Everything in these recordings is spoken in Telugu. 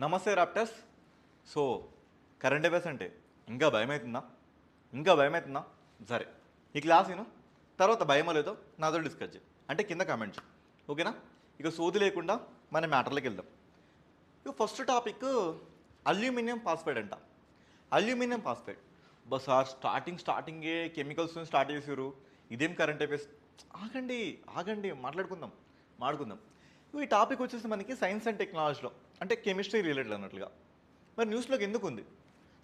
నమస్తే రాప్టర్స్ సో కరెంట్ అఫేర్స్ అంటే ఇంకా భయం అవుతుందా ఇంకా భయం అవుతుందా సరే ఈ క్లాస్ నేను తర్వాత భయం లేదో నాతో డిస్కస్ చేయి. అంటే కింద కామెంట్ చేయి. ఓకేనా? ఇక సోది లేకుండా మన మ్యాటర్లోకి వెళ్దాం. ఇక ఫస్ట్ టాపిక్ అల్యూమినియం ఫాస్ఫైడ్ అంట. అల్యూమినియం ఫాస్ఫైడ్ బస్ సార్ స్టార్టింగ్ స్టార్టింగే కెమికల్స్ స్టార్ట్ చేసారు ఇదేం కరెంట్ అఫేర్స్ ఆగండి ఆగండి మాట్లాడుకుందాం మాట్లాడుకుందాం. ఈ టాపిక్ వచ్చేసి మనకి సైన్స్ అండ్ టెక్నాలజీలో అంటే కెమిస్ట్రీ రిలేటెడ్ అన్నట్లుగా. మరి న్యూస్లోకి ఎందుకు ఉంది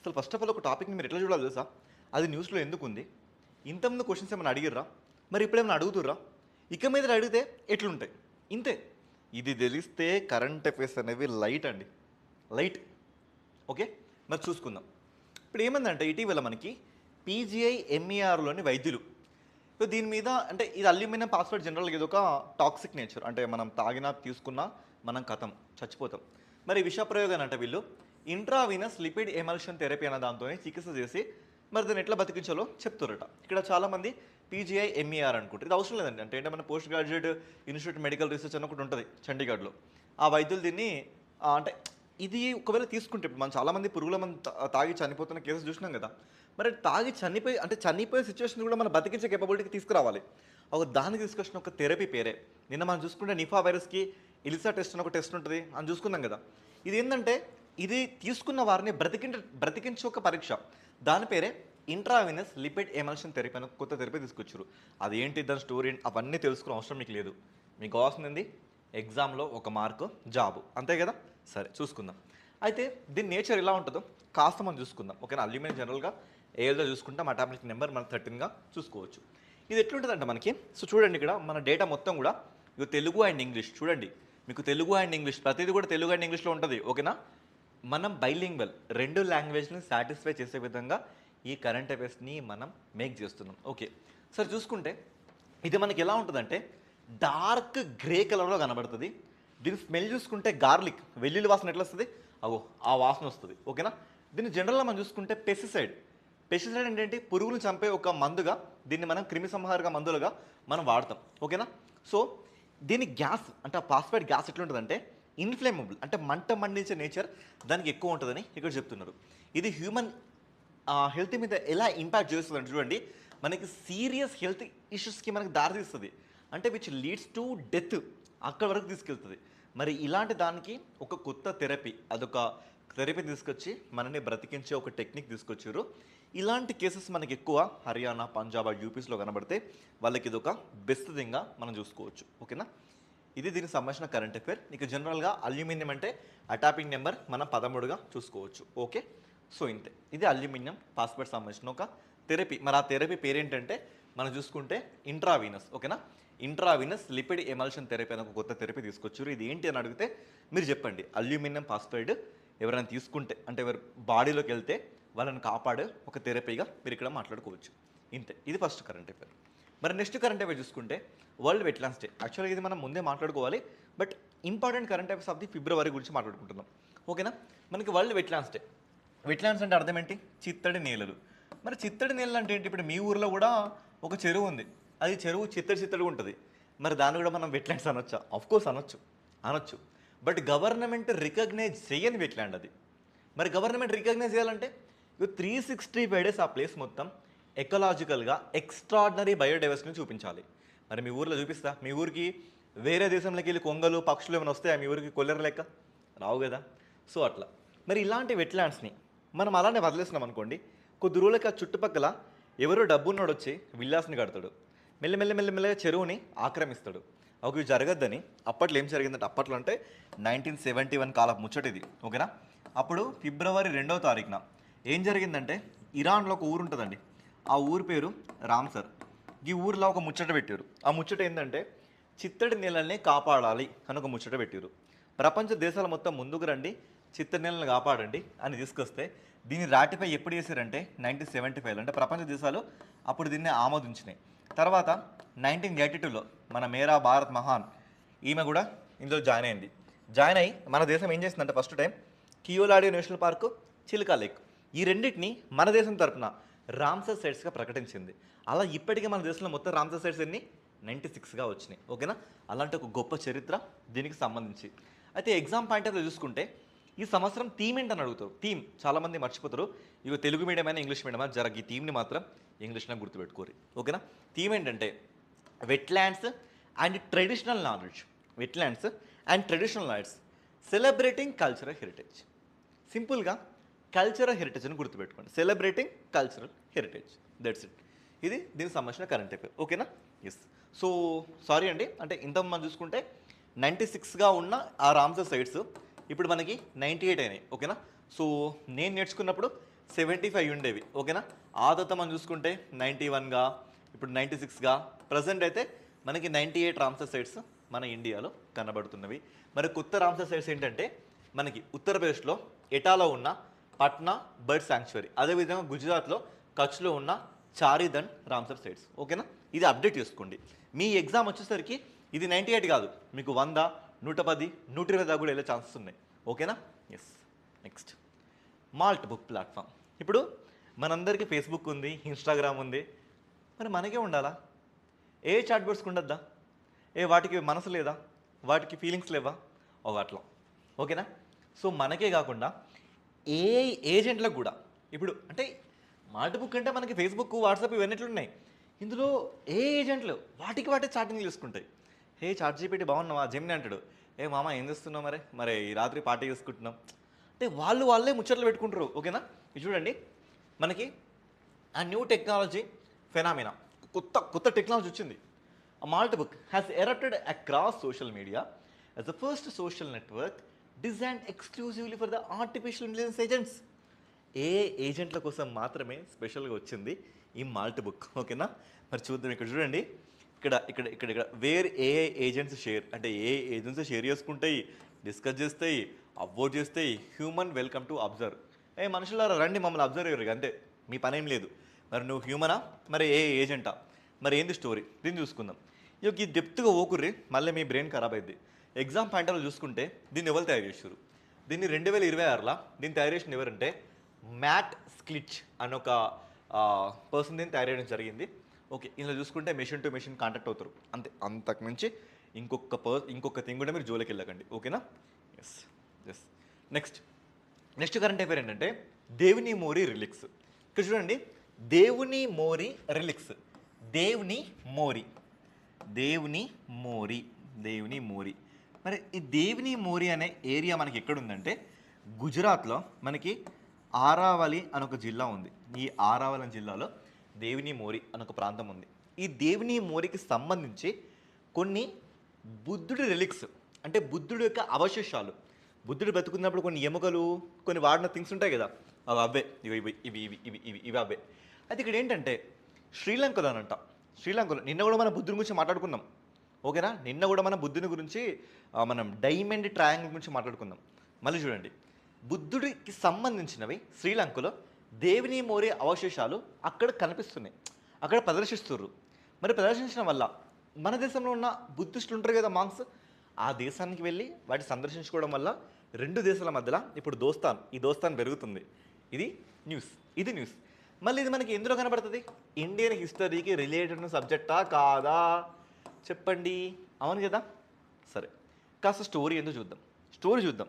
అసలు ఫస్ట్ ఆఫ్ ఆల్ ఒక టాపిక్ని మీరు ఎట్లా చూడాలి తెలుసా? అది న్యూస్లో ఎందుకు ఉంది ఇంతకుముందు క్వశ్చన్స్ ఏమైనా అడిగిర్రా? మరి ఇప్పుడు ఏమైనా అడుగుతుర్రా? ఇక మీద అడిగితే ఎట్లుంటాయి? ఇంతే. ఇది తెలిస్తే కరెంట్ అఫైర్స్ అనేవి లైట్ అండి. లైట్ ఓకే మరి చూసుకుందాం. ఇప్పుడు ఏమందంటే ఇటీవల మనకి పీజీఐ ఎంఈఆర్లోని వైద్యులు సో దీని మీద అంటే ఇది అల్యూమినియం పాస్వర్డ్ జనరల్గా ఇది ఒక టాక్సిక్ నేచర్. అంటే మనం తాగినా తీసుకున్నా మనం కథం చచ్చిపోతాం. మరి విషప్రయోగం అంటే వీళ్ళు. ఇంట్రావీనస్ లిపిడ్ ఎమల్షన్ థెరపీ అనే దాంతో చికిత్స చేసి మరి దాన్ని ఎట్లా బతికించాలో చెప్తారట. ఇక్కడ చాలామంది పీజీఐ ఎంఈఆర్ అనుకుంటారు. ఇది అవసరం లేదండి. అంటే ఏంటంటే మన post graduate institute medical research అని ఒకటి ఉంటుంది చండీగఢ్లో. ఆ వైద్యులు దీన్ని అంటే ఇది ఒకవేళ తీసుకుంటే ఇప్పుడు మనం చాలామంది పురుగుల మనం తాగి చనిపోతున్న కేసు చూసినాం కదా. మరి తాగి చనిపోయి అంటే చనిపోయే సిచ్యువేషన్ కూడా మనం బతికించే కేపబిలిటీకి తీసుకురావాలి. ఒక దానికి తీసుకొచ్చిన ఒక థెరపీ పేరే. నిన్న మనం చూసుకుంటే నిఫా వైరస్కి ఇలిసా టెస్ట్ అని ఒక టెస్ట్ ఉంటుంది. అని చూసుకున్నాం కదా. ఇది ఏంటంటే ఇది తీసుకున్న వారిని బ్రతికించ బ్రతికించే ఒక పరీక్ష. దాని పేరే ఇంట్రావినస్ లిపిడ్ ఎమల్షన్ థెరపీ అని కొత్త థెరపీ తీసుకొచ్చారు. అది ఏంటి దాని స్టోరీ అవన్నీ తెలుసుకునే అవసరం మీకు లేదు. మీకు కావాల్సింది ఎగ్జామ్లో ఒక మార్కు జాబు అంతే కదా? సరే చూసుకుందాం. అయితే దీని నేచర్ ఎలా ఉంటుందో కాస్త మనం చూసుకుందాం. ఓకేనా? అల్యూమినియం జనరల్గా ఏదో చూసుకుంటాం టాబ్లెట్ నెంబర్ మనం థర్టీన్గా చూసుకోవచ్చు. ఇది ఎట్లుంటుందంటే మనకి? సో చూడండి ఇక్కడ మన డేటా మొత్తం కూడా ఇక తెలుగు అండ్ ఇంగ్లీష్ చూడండి. మీకు తెలుగు అండ్ ఇంగ్లీష్ ప్రతిదీ కూడా తెలుగు అండ్ ఇంగ్లీష్లో ఉంటుంది ఓకేనా? మనం బైలింగ్వల్ రెండు లాంగ్వేజ్ని సాటిస్ఫై చేసే విధంగా ఈ కరెంట్ అఫైర్స్ని మనం మేక్ చేస్తున్నాం ఓకే? సార్ చూసుకుంటే ఇది మనకి ఎలా ఉంటుందంటే డార్క్ గ్రే కలర్లో కనబడుతుంది. దీని స్మెల్ చూసుకుంటే గార్లిక్ వెల్లుల్లి వాసన ఎట్లా వస్తుంది అగో ఆ వాసన వస్తుంది ఓకేనా? దీన్ని జనరల్గా మనం చూసుకుంటే పెస్టిసైడ్ పెస్టిసైడ్ ఏంటంటే పురుగులను చంపే ఒక మందుగా దీన్ని మనం క్రిమి సంహారక మందులుగా మనం వాడతాం. ఓకేనా? సో దీని గ్యాస్ అంటే ఆ గ్యాస్ ఎట్లుంటుందంటే ఇన్ఫ్లేమబుల్ అంటే మంట మండించే నేచర్ దానికి ఎక్కువ ఉంటుందని ఇక్కడ చెప్తున్నారు. ఇది హ్యూమన్ హెల్త్ మీద ఎలా ఇంపాక్ట్ చేస్తుందంటే చూడండి మనకి సీరియస్ హెల్త్ ఇష్యూస్కి మనకి దారితీస్తుంది అంటే విచ్ లీడ్స్ టు డెత్ అక్కడ వరకు తీసుకెళ్తుంది. మరి ఇలాంటి దానికి ఒక కొత్త థెరపీ అదొక థెరపీ తీసుకొచ్చి మనని బ్రతికించే ఒక టెక్నిక్ తీసుకొచ్చారు. ఇలాంటి కేసెస్ మనకి ఎక్కువ హర్యానా పంజాబ్ యూపీస్లో కనబడితే వాళ్ళకి ఇది ఒక బెస్ట్ థింగ్గా మనం చూసుకోవచ్చు. ఓకేనా? ఇది దీనికి సంబంధించిన కరెంట్ అఫేర్ ఇక జనరల్గా అల్యూమినియం అంటే అటాపింగ్ నెంబర్ మనం పదమూడుగా చూసుకోవచ్చు. ఓకే? సో ఇంతే. ఇది అల్యూమినియం పాస్పోర్ట్ సంబంధించిన ఒక థెరపీ మరి ఆ థెరపీ పేరేంటంటే మనం చూసుకుంటే ఇంట్రావీనస్ ఓకేనా? ఇంట్రావీనస్ లిపిడ్ ఎమల్షన్ థెరపీ అని ఒక కొత్త థెరపీ తీసుకొచ్చారు. ఇది ఏంటి అని అడిగితే మీరు చెప్పండి. అల్యూమినియం ఫాస్ఫైడ్ ఎవరైనా తీసుకుంటే అంటే ఎవరు బాడీలోకి వెళ్తే వాళ్ళని కాపాడే ఒక థెరపీగా మీరు ఇక్కడ మాట్లాడుకోవచ్చు. ఇంతే. ఇది ఫస్ట్ కరెంట్ అఫేర్ మరి నెక్స్ట్ కరెంట్ అఫేర్ చూసుకుంటే వరల్డ్ వెట్లాండ్స్ డే యాక్చువల్గా ఇది మనం ముందే మాట్లాడుకోవాలి but important current affairs of the February గురించి మాట్లాడుకుంటున్నాం. ఓకేనా మనకి వరల్డ్ వెట్లాండ్స్ డే వెట్లాండ్స్ అంటే అర్థం ఏంటి? చిత్తడి నేలలు. మరి చిత్తడి నేలలు అంటే ఏంటి? ఇప్పుడు మీ ఊర్లో కూడా ఒక చెరువు ఉంది. అది చెరువు చిత్తడి చిత్తడిగా ఉంటుంది. మరి దాన్ని కూడా మనం వెట్లాండ్స్ అనొచ్చా? ఆఫ్ కోర్స్ అనొచ్చు. అనొచ్చు. బట్ గవర్నమెంట్ రికగ్నైజ్ చేయని వెట్లాండ్ అది. మరి గవర్నమెంట్ రికగ్నైజ్ చేయాలంటే త్రీ సిక్స్టీ ఫైవ్ డేస్ ఆ ప్లేస్ మొత్తం ఎకలాజికల్గా ఎక్స్ట్రాడినరీ బయోడైవర్సిటీని చూపించాలి. మరి మీ ఊర్లో చూపిస్తా. మీ ఊరికి వేరే దేశంలోకి వెళ్ళి కొంగలు పక్షులు ఏమైనా వస్తాయా? మీ ఊరికి కొల్లెర లెక్క? రావు కదా. సో అట్లా. మరి ఇలాంటి వెట్లాండ్స్ని మనం అలానే వదిలేస్తున్నాం అనుకోండి కొద్ది రోజులకి ఆ చుట్టుపక్కల ఎవరో డబ్బున్నోడు వచ్చి విల్లాస్ని కడతాడు. మెల్లమెల్ల మెల్లమెల్లగా చెరువుని ఆక్రమిస్తాడు. ఒక ఇవి జరగద్దని అప్పట్లో ఏం జరిగిందంటే అప్పట్లో అంటే నైన్టీన్ సెవెంటీ వన్ కాలం ముచ్చటిది ఓకేనా? అప్పుడు ఫిబ్రవరి రెండవ తారీఖున ఏం జరిగిందంటే ఇరాన్లో ఒక ఊరు ఉంటుందండి. ఆ ఊరి పేరు రామ్సర్ ఈ ఊరిలో ఒక ముచ్చట పెట్టారు. ఆ ముచ్చట ఏంటంటే చిత్తడి నీళ్ళని కాపాడాలి అని ఒక ముచ్చట పెట్టారు. ప్రపంచ దేశాల మొత్తం ముందుకు రండి చిత్తడి నీళ్ళని కాపాడండి అని తీసుకొస్తే దీన్ని రాటిఫై ఎప్పుడు చేశారంటే నైన్టీన్ సెవెంటీ ఫైవ్లో అంటే ప్రపంచ దేశాలు అప్పుడు దీన్ని ఆమోదించినాయి. తర్వాత నైన్టీన్ ఎయిటీ టూలో మన మేరా భారత్ మహాన్ ఈమె కూడా ఇందులో జాయిన్ అయింది. జాయిన్ అయ్యి మన దేశం ఏం చేసిందంటే first time Keoladeo national park Chilika lake. ఈ రెండింటిని మన దేశం తరపున రామ్సర్ సైట్స్గా ప్రకటించింది. అలా ఇప్పటికే మన దేశంలో మొత్తం రామ్సర్ సైట్స్ ఎన్ని? నైంటీ సిక్స్గా వచ్చినాయి. ఓకేనా? అలాంటి ఒక గొప్ప చరిత్ర దీనికి సంబంధించి. అయితే ఎగ్జామ్ పాయింట్ ఆఫ్ చూసుకుంటే ఈ సంవత్సరం థీమ్ ఏంటని అడుగుతారు. థీమ్ చాలామంది మర్చిపోతారు. ఇవి తెలుగు మీడియం అయినా ఇంగ్లీష్ మీడియం అయినా జరగ ఈ థీమ్ని మాత్రం ఇంగ్లీష్లో గుర్తుపెట్టుకోరు. ఓకేనా? థీమ్ ఏంటంటే wetlands and traditional knowledge wetlands and traditional knowledge celebrating cultural heritage సింపుల్గా కల్చరల్ హెరిటేజ్ అని గుర్తుపెట్టుకోండి. Celebrating cultural heritage that's it ఇది దీనికి సంబంధించిన కరెంట్ అఫేర్ ఓకేనా ఎస్ సో సారీ అండి. అంటే ఇంత మనం చూసుకుంటే నైంటీ సిక్స్గా ఉన్న ఆ రామ్సర్ సైట్స్ ఇప్పుడు మనకి నైంటీ ఎయిట్ అయినాయి ఓకేనా సో నేను నేర్చుకున్నప్పుడు సెవెంటీ ఫైవ్ ఉండేవి ఓకేనా ఆ తర్వాత మనం చూసుకుంటే నైంటీ వన్గా ఇప్పుడు నైంటీ సిక్స్గా ప్రజెంట్ అయితే మనకి నైంటీ ఎయిట్ రామ్సర్ సైట్స్ మన ఇండియాలో కనబడుతున్నవి. మరి కొత్త రామ్సర్ సైట్స్ ఏంటంటే మనకి ఉత్తరప్రదేశ్లో ఎటాలో ఉన్న పట్నా బర్డ్ శాంక్చురీ అదేవిధంగా గుజరాత్లో కచ్లో ఉన్న చారిధన్ రామ్సర్ సైట్స్ ఓకేనా? ఇది అప్డేట్ చేసుకోండి. మీ ఎగ్జామ్ వచ్చేసరికి ఇది నైంటీ ఎయిట్ కాదు. మీకు వంద నూట పది నూట ఇరవై దాకా కూడా వెళ్ళే ఛాన్సెస్ ఉన్నాయి. ఓకేనా? Yes next moltbook platform. ఇప్పుడు మనందరికీ ఫేస్బుక్ ఉంది ఇన్స్టాగ్రామ్ ఉంది. మరి మనకే ఉండాలా? ఏ చాట్ బోర్డ్స్కి ఉండద్దా? ఏ వాటికి మనసు లేదా? వాటికి ఫీలింగ్స్ లేవా? ఒక అట్లా. ఓకేనా? సో మనకే కాకుండా ఏ ఏజెంట్లకు కూడా. ఇప్పుడు అంటే మాల్ట్ బుక్ అంటే మనకి ఫేస్బుక్ వాట్సాప్ ఇవన్నీట్లున్నాయి. ఉన్నాయి ఇందులో ఏ ఏజెంట్లు వాటికి వాటి చాటింగ్ చేసుకుంటాయి. హే చాట్ జీపీటీ బాగున్నావా? జెమిని అంటాడు. ఏ మామ ఏం చేస్తున్నావు మరి? మరి ఈ రాత్రి పార్టీ చేసుకుంటున్నాం అంటే వాళ్ళు వాళ్ళే ముచ్చట్లు పెట్టుకుంటారు ఓకేనా? ఇది చూడండి. మనకి ఆ న్యూ టెక్నాలజీ ఫెనామినా కొత్త కొత్త టెక్నాలజీ వచ్చింది. ఆ moltbook has erupted across social media as the first social network design exclusively for the artificial intelligence agents AI ఏజెంట్ల కోసం మాత్రమే స్పెషల్గా వచ్చింది ఈ మాల్ట్ బుక్ ఓకేనా? మరి చూద్దాం ఇక్కడ చూడండి. ఇక్కడ ఇక్కడ ఇక్కడ ఇక్కడ వేర్ ఏ ఏజెంట్స్ షేర్ అంటే ఏ ఏజెంట్స్ షేర్ చేసుకుంటాయి డిస్కస్ చేస్తాయి అప్లోడ్ చేస్తాయి హ్యూమన్ వెల్కమ్ టు అబ్జర్వ్ ఏ మనుషులారా రండి మమ్మల్ని అబ్జర్వ్ అయ్యారు అంతే. మీ పనేం లేదు. మరి నువ్వు హ్యూమనా మరి ఏ ఏజెంటా మరి ఏంది స్టోరీ దీన్ని చూసుకుందాం. ఇక ఈ డెప్త్గా ఓకుర్రి మళ్ళీ మీ బ్రెయిన్ ఖరాబ్ అయింది ఎగ్జామ్ పాయింట్లో చూసుకుంటే దీన్ని ఎవరు తయారు చేశారు? దీన్ని రెండు వేల ఇరవై ఆరులో దీన్ని తయారు చేసిన ఎవరంటే మ్యాట్ స్క్లిచ్ అని ఒక పర్సన్ దీన్ని తయారు చేయడం జరిగింది. ఓకే ఇందులో చూసుకుంటే మెషిన్ టు మెషిన్ కాంటాక్ట్ అవుతారు. అంతే అంతకు మించి ఇంకొక పర్ ఇంకొక థింగ్ కూడా మీరు జోలికి వెళ్ళకండి. ఓకేనా? Yes yes next next current affair ఏంటంటే దేవుని మోరీ రిలిక్స్ ఇక్కడ చూడండి. దేవుని మోరి రిలిక్స్ దేవుని మోరి దేవుని మోరి దేవుని మోరీ మరి ఈ దేవిని మోరి అనే ఏరియా మనకి ఎక్కడుందంటే గుజరాత్లో మనకి ఆరావలి అని ఒక జిల్లా ఉంది. ఈ ఆరావలి జిల్లాలో దేవిని మోరి అని ఒక ప్రాంతం ఉంది. ఈ దేవుని మోరికి సంబంధించి కొన్ని బుద్ధుడి రిలిక్స్ అంటే బుద్ధుడి యొక్క అవశేషాలు. బుద్ధుడు బ్రతుకున్నప్పుడు కొన్ని ఎముకలు కొన్ని వాడిన థింగ్స్ ఉంటాయి కదా అవి అవే. ఇవి ఇవి ఇవి ఇవి ఇవి ఇవి ఇవి అవే. అయితే ఇక్కడ ఏంటంటే శ్రీలంకలోనంట శ్రీలంకలో నిన్న కూడా మన బుద్ధుడి గురించి మాట్లాడుకున్నాం. ఓకేనా? నిన్న కూడా మన బుద్ధుని గురించి మనం డైమండ్ ట్రయాంగిల్ గురించి మాట్లాడుకుందాం. మళ్ళీ చూడండి. బుద్ధుడికి సంబంధించినవి శ్రీలంకలో దేవిని మోరే అవశేషాలు అక్కడ కనిపిస్తున్నాయి. అక్కడ ప్రదర్శిస్తుర్రు. మరి ప్రదర్శించడం వల్ల మన దేశంలో ఉన్న బుద్ధిస్టులు ఉంటారు కదా మాంగ్స్ ఆ దేశానికి వెళ్ళి వాటి సందర్శించుకోవడం వల్ల రెండు దేశాల మధ్యలో ఇప్పుడు దోస్తాన్ ఈ దోస్తాన్ పెరుగుతుంది. ఇది న్యూస్. ఇది న్యూస్. మళ్ళీ ఇది మనకి ఎందులో కనబడుతుంది? ఇండియన్ హిస్టరీకి రిలేటెడ్ సబ్జెక్టా కాదా? చెప్పండి. అవును కదా? సరే. కాస్త స్టోరీ ఏందో చూద్దాం. స్టోరీ చూద్దాం.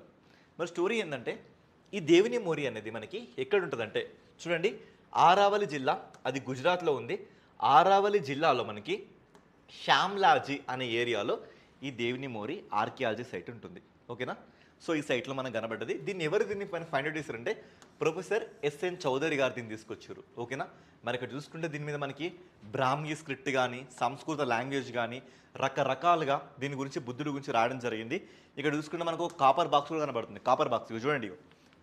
మరి స్టోరీ ఏంటంటే ఈ దేవుని మోరి అనేది మనకి ఎక్కడ ఉంటుందంటే చూడండి. ఆరావలి జిల్లా అది గుజరాత్లో ఉంది. ఆరావలి జిల్లాలో మనకి శ్యామ్లాజీ అనే ఏరియాలో ఈ దేవుని మోరి ఆర్కియాలజీ సైట్ ఉంటుంది. ఓకేనా? సో ఈ సైట్లో మనకు కనబడ్డది. దీన్ని ఎవరు దీన్ని పైన ఫైండ్ అవుట్ చేశారంటే ప్రొఫెసర్ ఎస్ఎన్ చౌదరి గారు దీన్ని తీసుకొచ్చారు. ఓకేనా? మరి ఇక్కడ చూసుకుంటే దీని మీద మనకి బ్రాహ్మీ స్క్రిప్ట్ కానీ సంస్కృత లాంగ్వేజ్ కానీ రకరకాలుగా దీని గురించి బుద్ధుడి గురించి రాయడం జరిగింది. ఇక్కడ చూసుకుంటే మనకు కాపర్ బాక్స్ కూడా కనబడుతుంది. కాపర్ బాక్స్ ఇవి చూడండి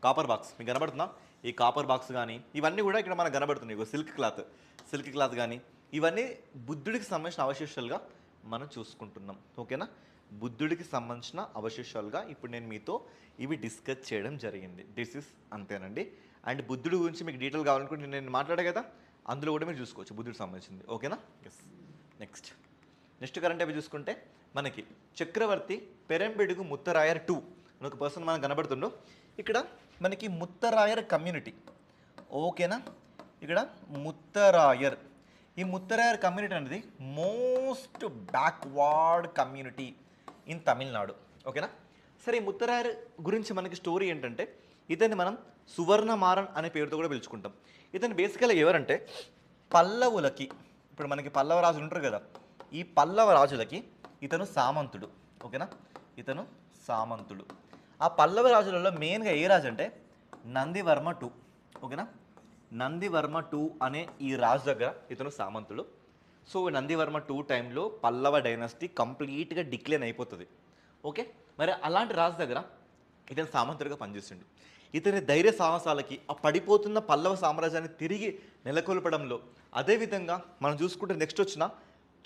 కాపర్ బాక్స్ మీకు కనబడుతుందా? ఈ కాపర్ బాక్స్ కానీ ఇవన్నీ కూడా ఇక్కడ మనకు కనబడుతున్నాయి. సిల్క్ క్లాత్ సిల్క్ క్లాత్ కానీ ఇవన్నీ బుద్ధుడికి సంబంధించిన అవశేషాలుగా మనం చూసుకుంటున్నాం. ఓకేనా? బుద్ధుడికి సంబంధించిన అవశేషాలుగా ఇప్పుడు నేను మీతో ఇవి డిస్కస్ చేయడం జరిగింది. దిస్ ఇస్ అంతేనండి. అండ్ బుద్ధుడి గురించి మీకు డీటెయిల్ కావాలనుకుంటే నేను మాట్లాడే కదా? అందులో కూడా మీరు చూసుకోవచ్చు బుద్ధుడికి సంబంధించింది. ఓకేనా ఎస్ నెక్స్ట్ నెక్స్ట్ కరెంట్ అవి చూసుకుంటే మనకి చక్రవర్తి పెరంబెడుగు ముత్తరాయర్ టూ అని ఒక పర్సన్ మనకు కనబడుతుండో. ఇక్కడ మనకి ముత్తరాయర్ కమ్యూనిటీ ఓకేనా ఇక్కడ ముత్తరాయర్. ఈ ముత్తరాయర్ కమ్యూనిటీ అనేది most backward community in Tamil Nadu. ఓకేనా? సరే ఈ ముత్తరాయర్ గురించి మనకి స్టోరీ ఏంటంటే ఇతన్ని మనం సువర్ణ మారన్ అనే పేరుతో కూడా పిలుచుకుంటాం. ఇతను బేసికల్గా ఎవరంటే పల్లవులకి ఇప్పుడు మనకి పల్లవ రాజులు ఉంటారు కదా ఈ పల్లవ రాజులకి ఇతను సామంతుడు. ఓకేనా? ఇతను సామంతుడు. ఆ పల్లవ రాజులలో మెయిన్గా ఏ రాజు అంటే నందివర్మ టూ. ఓకేనా? నందివర్మ టూ అనే ఈ రాజు దగ్గర ఇతను సామంతుడు. సో నందివర్మ టూ టైంలో పల్లవ డైనాసిటీ కంప్లీట్గా డిక్లైన్ అయిపోతుంది. ఓకే? మరి అలాంటి రాజు దగ్గర ఇతను సామంతుడిగా పనిచేసిండు ఇతని ధైర్య సాహసాలకి ఆ పడిపోతున్న పల్లవ సామ్రాజ్యాన్ని తిరిగి నెలకొల్పడంలో అదేవిధంగా మనం చూసుకుంటే నెక్స్ట్ వచ్చిన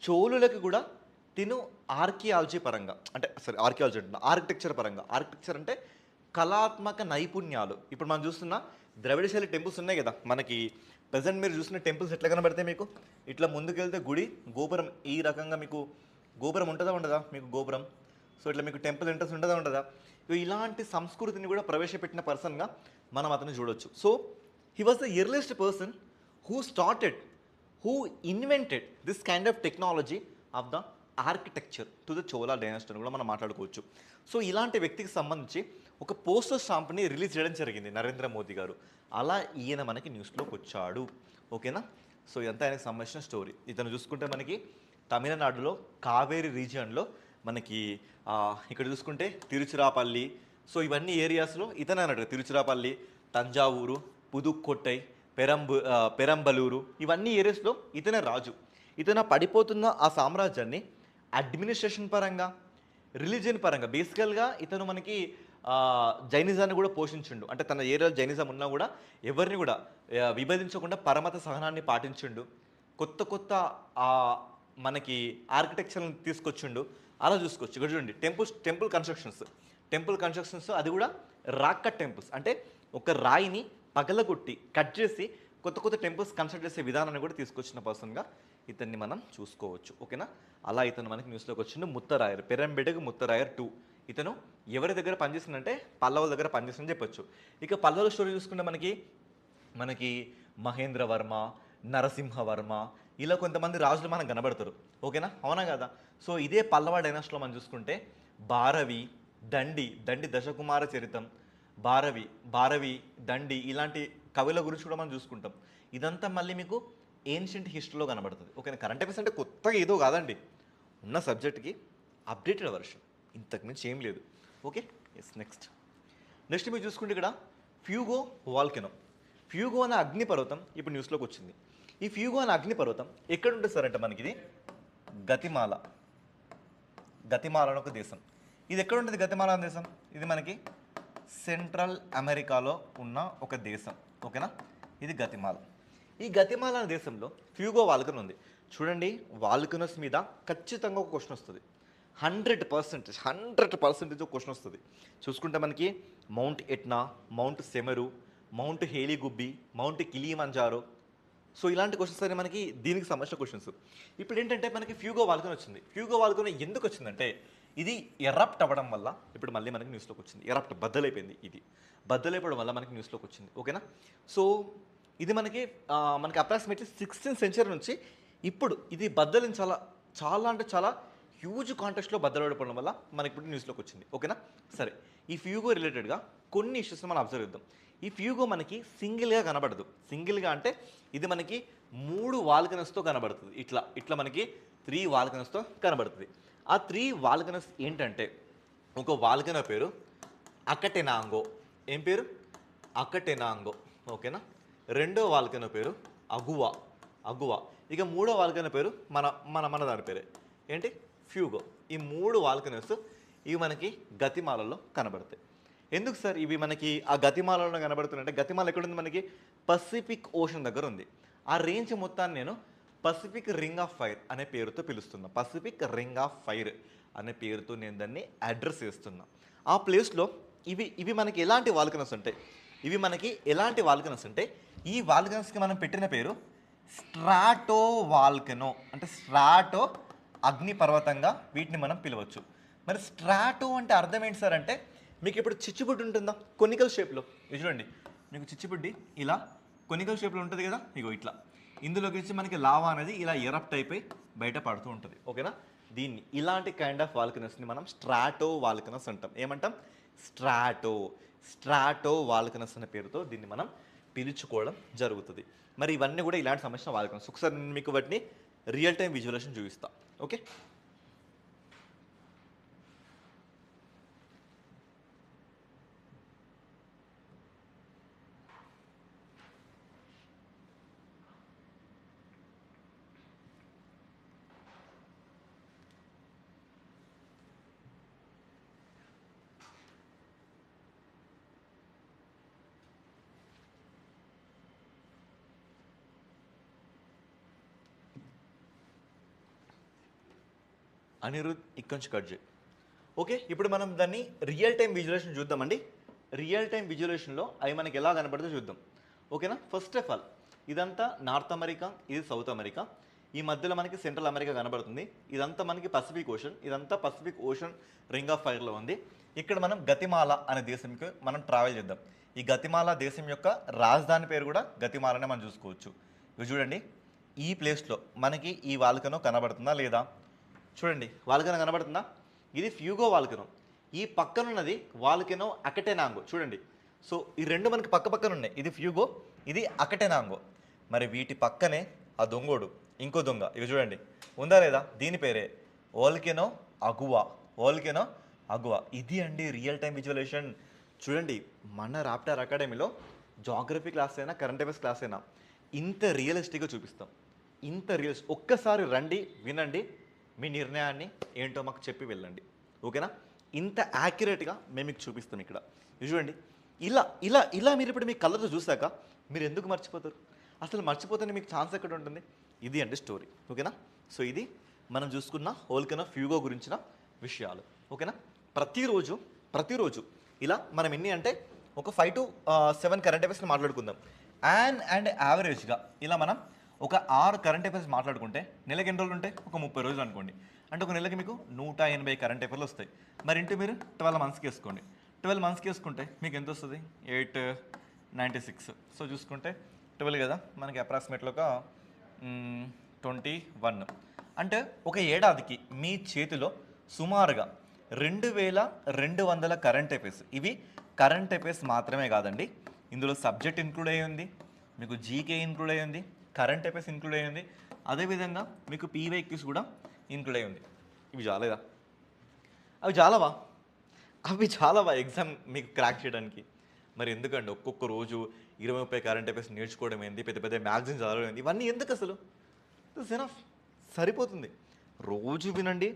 చోళులకి కూడా తిను ఆర్కియాలజీ పరంగా అంటే సరే ఆర్కియాలజీ అంటున్నా ఆర్కిటెక్చర్ పరంగా ఆర్కిటెక్చర్ అంటే కళాత్మక నైపుణ్యాలు. ఇప్పుడు మనం చూస్తున్న ద్రవిడ శైలి టెంపుల్స్ ఉన్నాయి కదా మనకి ప్రజెంట్ మీరు చూసిన టెంపుల్స్ ఎట్లా కనబడతాయి మీకు? ఇట్లా ముందుకెళ్తే గుడి గోపురం ఈ రకంగా మీకు గోపురం ఉంటుందా ఉండదా? మీకు గోపురం. సో ఇట్లా మీకు టెంపుల్ ఎంట్రన్స్ ఉండదా? ఉండదా ఇలాంటి సంస్కృతిని కూడా ప్రవేశపెట్టిన పర్సన్గా మనం అతను చూడొచ్చు. So he was the earliest person who started who invented this kind of technology of the architecture to the Chola dynasty అని కూడా మనం మాట్లాడుకోవచ్చు. సో ఇలాంటి వ్యక్తికి సంబంధించి ఒక పోస్టర్ స్టాంప్ని రిలీజ్ చేయడం జరిగింది నరేంద్ర మోదీ గారు. అలా ఈయన మనకి న్యూస్లోకి వచ్చాడు. ఓకేనా? సో ఇదంతా ఆయనకు సంబంధించిన స్టోరీ. ఇతను చూసుకుంటే మనకి తమిళనాడులో కావేరి రీజియన్లో మనకి ఇక్కడ చూసుకుంటే తిరుచిరాపల్లి. సో ఇవన్నీ ఏరియాస్లో ఇతనే అన్నట్టు తిరుచిరాపల్లి తంజావూరు పుదుక్కొట్టై పెరంబు పెరంబలూరు. ఇవన్నీ ఏరియాస్లో ఇతనే రాజు. ఇతను పడిపోతున్న ఆ సామ్రాజ్యాన్ని అడ్మినిస్ట్రేషన్ పరంగా రిలీజియన్ పరంగా బేసికల్గా ఇతను మనకి జైనిజాన్ని కూడా పోషించిండు. అంటే తన ఏరియాలో జైనిజం ఉన్నా కూడా ఎవరిని కూడా విభజించకుండా పరమత సహనాన్ని పాటించిండు. కొత్త కొత్త మనకి ఆర్కిటెక్చర్ని తీసుకొచ్చిండు. అలా చూసుకోవచ్చు. ఇక్కడ చూడండి temples temple constructions temple constructions అది కూడా రాక్క టెంపుల్స్ అంటే ఒక రాయిని పగలగొట్టి కట్ చేసి కొత్త కొత్త టెంపుల్స్ కన్స్ట్రక్ట్ చేసే విధానాన్ని కూడా తీసుకొచ్చిన పర్సన్గా ఇతన్ని మనం చూసుకోవచ్చు. ఓకేనా? అలా ఇతను మనకి న్యూస్లోకి వచ్చిండు ముత్తరాయర్. పెరంబెడకు ముత్తరాయర్ టూ ఇతను ఎవరి దగ్గర పనిచేస్తుందంటే పల్లవుల దగ్గర పనిచేస్తుందని చెప్పొచ్చు. ఇక పల్లవుల స్టోరీ చూసుకుంటే మనకి మనకి మహేంద్ర వర్మ నరసింహవర్మ ఇలా కొంతమంది రాజులు మనకు కనబడతారు. ఓకేనా? అవునా కదా? సో ఇదే పల్లవ డైనాస్టీలో మనం చూసుకుంటే భారవి దండి దండి దశకుమార చరితం. భారవి భారవి దండి ఇలాంటి కవుల గురించి కూడా మనం చూసుకుంటాం. ఇదంతా మళ్ళీ మీకు ఏన్షియంట్ హిస్టరీలో కనబడుతుంది. ఓకేనా? కరెంట్ అఫేర్స్ అంటే కొత్తగా ఏదో కాదండి. ఉన్న సబ్జెక్ట్కి అప్డేటెడ్ వర్షన్ ఇంతకుమించి ఏం లేదు. ఓకే? ఎస్ నెక్స్ట్ నెక్స్ట్ మీరు చూసుకుంటే ఇక్కడ ఫ్యూగో వాల్కెనో. ఫ్యూగో అనే అగ్నిపర్వతం ఇప్పుడు న్యూస్లోకి వచ్చింది. ఈ ఫ్యూగో అనే అగ్నిపర్వతం ఎక్కడ ఉంటుంది సార్ అంటే మనకి ఇది? గతిమాల. గతిమాల అని ఒక దేశం. ఇది ఎక్కడ ఉంటుంది గతిమాల అనే దేశం? ఇది మనకి సెంట్రల్ అమెరికాలో ఉన్న ఒక దేశం. ఓకేనా? ఇది గతిమాల. ఈ గతిమాల అనే దేశంలో ఫ్యూగో వాల్కన్ ఉంది. చూడండి వాల్కనస్ మీద ఖచ్చితంగా ఒక క్వశ్చన్ వస్తుంది. హండ్రెడ్ పర్సెంటేజ్ హండ్రెడ్ పర్సెంటేజ్ ఒక క్వశ్చన్ వస్తుంది. చూసుకుంటే మనకి mount Etna mount Semeru mount హేలిగుబ్బి mount Kilimanjaro. So ఇలాంటి క్వశ్చన్స్ అనేవి మనకి దీనికి సంబంధించిన క్వశ్చన్స్ ఇప్పుడు ఏంటంటే మనకి ఫ్యూగో వాల్కొని వచ్చింది. ఫ్యూగో వాల్కొని ఎందుకు వచ్చిందంటే ఇది ఎరప్ట్ అవ్వడం వల్ల ఇప్పుడు మళ్ళీ మనకి న్యూస్లోకి వచ్చింది. ఎరప్ట్ బద్దలైపోయింది ఇది. బద్దలైపోవడం వల్ల మనకి న్యూస్లోకి వచ్చింది. ఓకేనా? సో ఇది మనకి మనకి అప్రాక్సిమేట్లీ సిక్స్టీన్త్ సెంచరీ నుంచి ఇప్పుడు ఇది బద్దలించాల? చాలా చాలా అంటే చాలా హ్యూజ్ కాంటెక్స్ట్లో బద్దలపడిపోవడం వల్ల మనకి ఇప్పుడు న్యూస్లోకి వచ్చింది. ఓకేనా? సరే. ఈ ఫ్యూగో రిలేటెడ్గా కొన్ని ఇష్యూస్ని మనం అబ్జర్వ్ చేద్దాం. ఈ ఫ్యూగో మనకి సింగిల్గా కనబడదు. సింగిల్గా అంటే ఇది మనకి మూడు వాల్కనస్తో కనబడుతుంది. ఇట్లా ఇట్లా మనకి త్రీ వాల్కనస్తో కనబడుతుంది. ఆ త్రీ వాల్కనస్ ఏంటంటే ఒక వాల్కన పేరు అకటెనాంగో. ఏం పేరు? అకటెనాంగో. ఓకేనా? రెండో వాల్కన పేరు అగువా. అగువా. ఇక మూడో వాల్కన పేరు మన మన మన దాని పేరే. ఏంటి? ఫ్యూగో. ఈ మూడు వాల్కనీస్ ఇవి మనకి గతిమాలలో కనబడతాయి. ఎందుకు సార్ ఇవి మనకి ఆ గతిమాలలో కనబడుతున్నాయంటే గతిమాల ఎక్కడుంది మనకి? పసిఫిక్ ఓషన్ దగ్గర ఉంది ఆ రేంజ్ మొత్తాన్ని నేను పసిఫిక్ రింగ్ ఆఫ్ ఫైర్ అనే పేరుతో పిలుస్తున్నా. పసిఫిక్ రింగ్ ఆఫ్ ఫైర్ అనే పేరుతో నేను దాన్ని అడ్రస్ చేస్తున్నా. ఆ ప్లేస్లో ఇవి ఇవి మనకి ఎలాంటి వాల్కనస్ ఉంటాయి? ఇవి మనకి ఎలాంటి వాల్కనస్ అంటే ఈ వాల్కనస్కి మనం పెట్టిన పేరు స్ట్రాటో వాల్కనో అంటే స్ట్రాటో అగ్ని పర్వతంగా వీటిని మనం పిలవచ్చు. మరి స్ట్రాటో అంటే అర్థం ఏంటి సార్ అంటే మీకు ఇప్పుడు చిచ్చుబుడ్డి ఉంటుందా? కొనికల్ షేప్లో. ఇది చూడండి. మీకు చిచ్చుబుడ్డి ఇలా కొనికల్ షేప్లో ఉంటుంది కదా? ఇగో ఇట్లా. ఇందులోకి వచ్చి మనకి లావా అనేది ఇలా ఎరప్ట్ అయిపోయి బయట పడుతూ ఉంటుంది. ఓకేనా? దీన్ని ఇలాంటి కైండ్ ఆఫ్ వాల్కనస్ని మనం స్ట్రాటో వాల్కనస్ అంటాం. ఏమంటాం? స్ట్రాటో. స్ట్రాటో వాల్కనస్ అనే పేరుతో దీన్ని మనం పిలుచుకోవడం జరుగుతుంది. మరి ఇవన్నీ కూడా ఇలాంటి సంబంధించిన వాల్కనస్. ఒకసారి నేను మీకు వాటిని రియల్ టైం విజువలేషన్ చూపిస్తాను ఓకే అనిరుద్ ఇక్కడి నుంచి కట్ చేయి. ఓకే ఇప్పుడు మనం దాన్ని రియల్ టైం విజువలేషన్ చూద్దామండి. రియల్ టైం విజువలేషన్లో అవి మనకి ఎలా కనపడితే చూద్దాం. ఓకేనా? ఫస్ట్ ఆఫ్ ఆల్ ఇదంతా నార్త్ అమెరికా ఇది సౌత్ అమెరికా ఈ మధ్యలో మనకి సెంట్రల్ అమెరికా కనబడుతుంది. ఇదంతా మనకి పసిఫిక్ ఓషన్ ఇదంతా పసిఫిక్ ఓషన్ రింగ్ ఆఫ్ ఫైర్లో ఉంది. ఇక్కడ మనం గతిమాల అనే దేశంకి మనం ట్రావెల్ చేద్దాం. ఈ గతిమాల దేశం యొక్క రాజధాని పేరు కూడా గతిమాలనే మనం చూసుకోవచ్చు. ఇవి చూడండి ఈ ప్లేస్లో మనకి ఈ వాల్కనో కనబడుతుందా లేదా? చూడండి వాల్కనో కనబడుతుందా? ఇది ఫ్యూగో వాల్కనో. ఈ పక్కనున్నది వాల్కెనో అకటెనాంగో. చూడండి. సో ఈ రెండు మనకి పక్క పక్కన ఉన్నాయి ఇది ఫ్యూగో ఇది అకటెనాంగో. మరి వీటి పక్కనే ఆ దొంగోడు ఇంకో దొంగ. ఇవి చూడండి. ఉందా లేదా? దీని పేరే ఓల్కెనో అగువా. ఓల్కెనో అగువా. ఇది అండి రియల్ టైం విజువలేషన్ చూడండి మన రాప్టార్ అకాడమీలో జాగ్రఫీ క్లాస్ అయినా కరెంట్ అఫైర్స్ క్లాస్ అయినా ఇంత రియలిస్టిక్గా చూపిస్తాం. ఇంత రియల్స్ ఒక్కసారి రండి వినండి. మీ నిర్ణయాన్ని ఏంటో మాకు చెప్పి వెళ్ళండి. ఓకేనా? ఇంత యాక్యురేట్గా మేము మీకు చూపిస్తాం ఇక్కడ. చూడండి. ఇలా ఇలా ఇలా మీరు ఇప్పుడు మీ కళ్ళతో చూసాక మీరు ఎందుకు మర్చిపోతారు? అసలు మర్చిపోతేనే మీకు ఛాన్స్ ఎక్కడ ఉంటుంది? ఇది అండి స్టోరీ ఓకేనా? సో ఇది మనం చూసుకున్న హోల్కెనా ఫ్యూగో గురించిన విషయాలు. ఓకేనా? ప్రతిరోజు ప్రతిరోజు ఇలా మనం ఎన్ని అంటే ఒక ఫైవ్ టు సెవెన్ కరెంట్ అఫైర్స్ని మాట్లాడుకుందాం. యాన్ అండ్ యావరేజ్గా ఇలా మనం ఒక ఆరు కరెంట్ అఫైర్స్ మాట్లాడుకుంటే నెలకి ఎన్ని రోజులు ఉంటాయి? ఒక ముప్పై రోజులు అనుకోండి. అంటే ఒక నెలకి మీకు నూట ఎనభై కరెంట్ అఫైర్లు వస్తాయి. మరి ఇంటి మీరు? ట్వెల్వ్ మంత్స్కి వేసుకోండి. ట్వెల్వ్ మంత్స్కి వేసుకుంటే మీకు ఎంత వస్తుంది? ఎయిట్ నైంటీ సిక్స్ సో చూసుకుంటే ట్వెల్వ్ కదా? మనకి అప్రాక్సిమేట్లో ఒక ట్వంటీ వన్ అంటే ఒక ఏడాదికి మీ చేతిలో సుమారుగా రెండు వేల రెండు వందల కరెంట్ అఫైర్స్ ఇవి కరెంట్ అఫైర్స్ మాత్రమే కాదండి. ఇందులో సబ్జెక్ట్ ఇంక్లూడ్ అయ్యి ఉంది మీకు జీకే ఇంక్లూడ్ అయ్యి ఉంది కరెంట్ అఫైర్స్ ఇంక్లూడ్ అయ్యింది. అదేవిధంగా మీకు పీవైక్యూస్ కూడా ఇంక్లూడ్ అయ్యింది. ఇవి చాలేదా అవి చాలావా? అవి చాలావా? ఎగ్జామ్ మీకు క్రాక్ చేయడానికి. మరి ఎందుకండి? ఒక్కొక్క రోజు ఇరవై ముప్పై కరెంట్ అఫైర్స్ నేర్చుకోవడం ఏంది? పెద్ద పెద్ద మ్యాగజైన్స్ చదవడం ఏంది? ఇవన్నీ ఎందుకు అసలు? ఎనఫ్ సరిపోతుంది. రోజు వినండి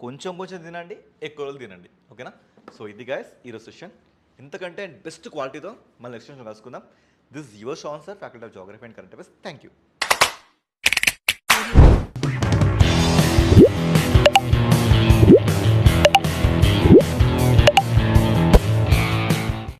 కొంచెం కొంచెం తినండి ఎక్కువ రోజులు తినండి. ఓకేనా సో ఇది గాయస్ ఈరోజు సెషన్ ఇంతకంటే బెస్ట్ క్వాలిటీతో మళ్ళీ నెక్స్ట్ సెషన్ కలుసుకుందాం. This is your answer, sir, Faculty of Geography and Current Affairs. Thank you.